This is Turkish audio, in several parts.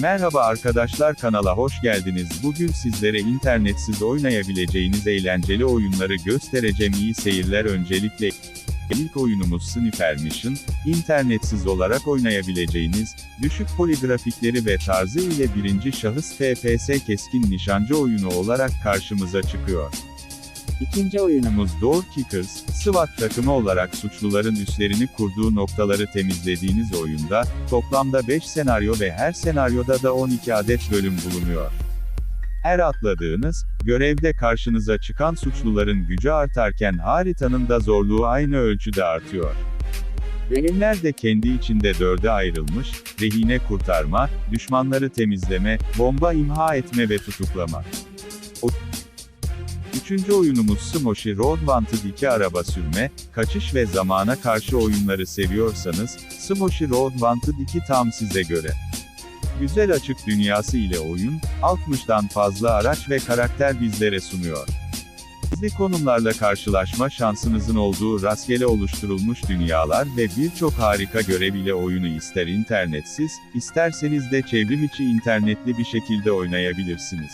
Merhaba arkadaşlar kanala hoş geldiniz. Bugün sizlere internetsiz oynayabileceğiniz eğlenceli oyunları göstereceğim. İyi seyirler öncelikle. İlk oyunumuz Sniper Mission, internetsiz olarak oynayabileceğiniz, düşük poligrafikleri ve tarzı ile birinci şahıs FPS keskin nişancı oyunu olarak karşımıza çıkıyor. İkinci oyunumuz Door Kickers, SWAT takımı olarak suçluların üslerini kurduğu noktaları temizlediğiniz oyunda, toplamda 5 senaryo ve her senaryoda da 12 adet bölüm bulunuyor. Her atladığınız, görevde karşınıza çıkan suçluların gücü artarken haritanın da zorluğu aynı ölçüde artıyor. Bölümler de kendi içinde dörde ayrılmış, rehine kurtarma, düşmanları temizleme, bomba imha etme ve tutuklama. Üçüncü oyunumuz Smoshi Road Wanted 2 araba sürme, kaçış ve zamana karşı oyunları seviyorsanız, Smoshi Road Wanted 2 tam size göre. Güzel açık dünyası ile oyun, 60'dan fazla araç ve karakter bizlere sunuyor. Gizli konumlarla karşılaşma şansınızın olduğu rastgele oluşturulmuş dünyalar ve birçok harika görev ile oyunu ister internetsiz, isterseniz de çevrim içi internetli bir şekilde oynayabilirsiniz.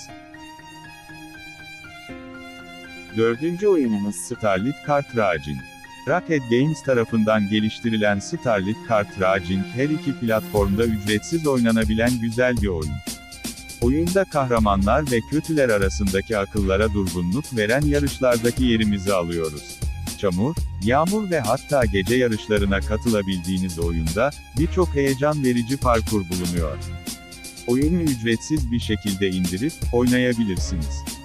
Dördüncü oyunumuz Starlit Kart Racing. Rocket Games tarafından geliştirilen Starlit Kart Racing her iki platformda ücretsiz oynanabilen güzel bir oyun. Oyunda kahramanlar ve kötüler arasındaki akıllara durgunluk veren yarışlardaki yerimizi alıyoruz. Çamur, yağmur ve hatta gece yarışlarına katılabildiğiniz oyunda, birçok heyecan verici parkur bulunuyor. Oyunu ücretsiz bir şekilde indirip, oynayabilirsiniz.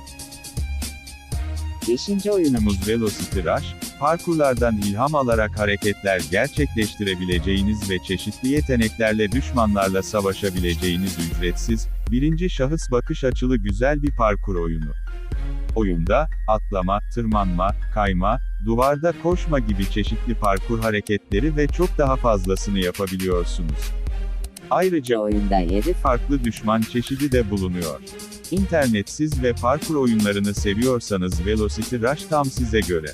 Beşinci oyunumuz Velocity Rush, parkurlardan ilham alarak hareketler gerçekleştirebileceğiniz ve çeşitli yeteneklerle düşmanlarla savaşabileceğiniz ücretsiz, birinci şahıs bakış açılı güzel bir parkur oyunu. Oyunda, atlama, tırmanma, kayma, duvarda koşma gibi çeşitli parkur hareketleri ve çok daha fazlasını yapabiliyorsunuz. Ayrıca oyunda 7 farklı düşman çeşidi de bulunuyor. İnternetsiz ve parkur oyunlarını seviyorsanız Velocity Rush tam size göre.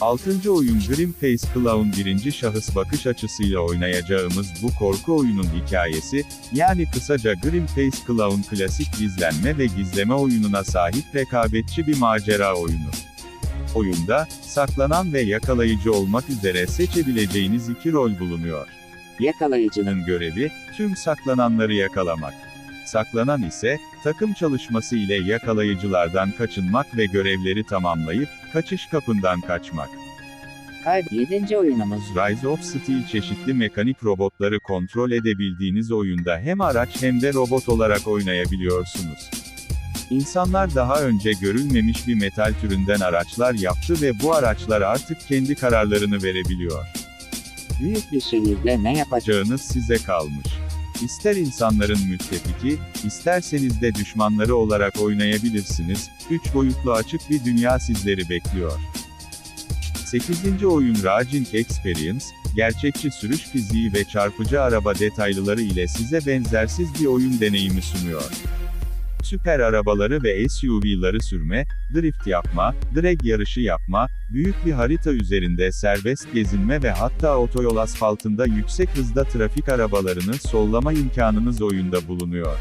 6. oyun Grim Face Clown birinci şahıs bakış açısıyla oynayacağımız bu korku oyunun hikayesi, yani kısaca Grim Face Clown klasik gizlenme ve gizleme oyununa sahip rekabetçi bir macera oyunu. Oyunda, saklanan ve yakalayıcı olmak üzere seçebileceğiniz iki rol bulunuyor. Yakalayıcının görevi, tüm saklananları yakalamak. Saklanan ise, takım çalışması ile yakalayıcılardan kaçınmak ve görevleri tamamlayıp, kaçış kapından kaçmak. Kayb 7. oyunumuz Rise of Steel çeşitli mekanik robotları kontrol edebildiğiniz oyunda hem araç hem de robot olarak oynayabiliyorsunuz. İnsanlar daha önce görülmemiş bir metal türünden araçlar yaptı ve bu araçlar artık kendi kararlarını verebiliyor. Büyük bir şehirde ne? Yapacağınız size kalmış. İster insanların müttefiki, isterseniz de düşmanları olarak oynayabilirsiniz, 3 boyutlu açık bir dünya sizleri bekliyor. 8. oyun Raging Experience, gerçekçi sürüş fiziği ve çarpıcı araba detaylıları ile size benzersiz bir oyun deneyimi sunuyor. Süper arabaları ve SUV'ları sürme, drift yapma, drag yarışı yapma, büyük bir harita üzerinde serbest gezinme ve hatta otoyol asfaltında yüksek hızda trafik arabalarını sollama imkanınız oyunda bulunuyor.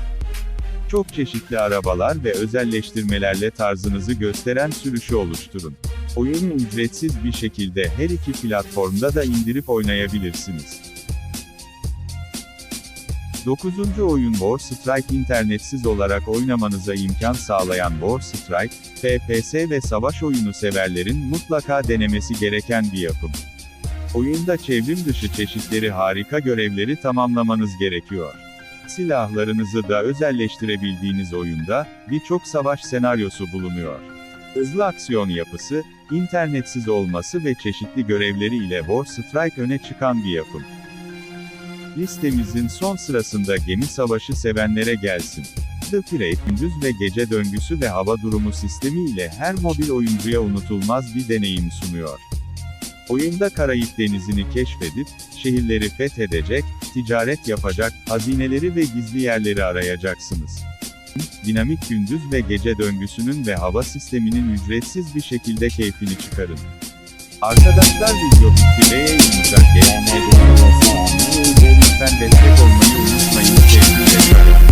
Çok çeşitli arabalar ve özelleştirmelerle tarzınızı gösteren sürüşü oluşturun. Oyunu ücretsiz bir şekilde her iki platformda da indirip oynayabilirsiniz. 9. oyun War Strike internetsiz olarak oynamanıza imkan sağlayan War Strike, FPS ve savaş oyunu severlerin mutlaka denemesi gereken bir yapım. Oyunda çevrim dışı çeşitleri harika görevleri tamamlamanız gerekiyor. Silahlarınızı da özelleştirebildiğiniz oyunda, birçok savaş senaryosu bulunuyor. Hızlı aksiyon yapısı, internetsiz olması ve çeşitli görevleri ile War Strike öne çıkan bir yapım. Listemizin son sırasında gemi savaşı sevenlere gelsin. The Pirate gündüz ve gece döngüsü ve hava durumu sistemi ile her mobil oyuncuya unutulmaz bir deneyim sunuyor. Oyunda Karayip Denizi'ni keşfedip, şehirleri fethedecek, ticaret yapacak, hazineleri ve gizli yerleri arayacaksınız. Dinamik gündüz ve gece döngüsünün ve hava sisteminin ücretsiz bir şekilde keyfini çıkarın. Arkadaşlar video bitti ve yayınımıza. Beğenmeyi sevmeyi Lütfen destek olmayı unutmayın sevgili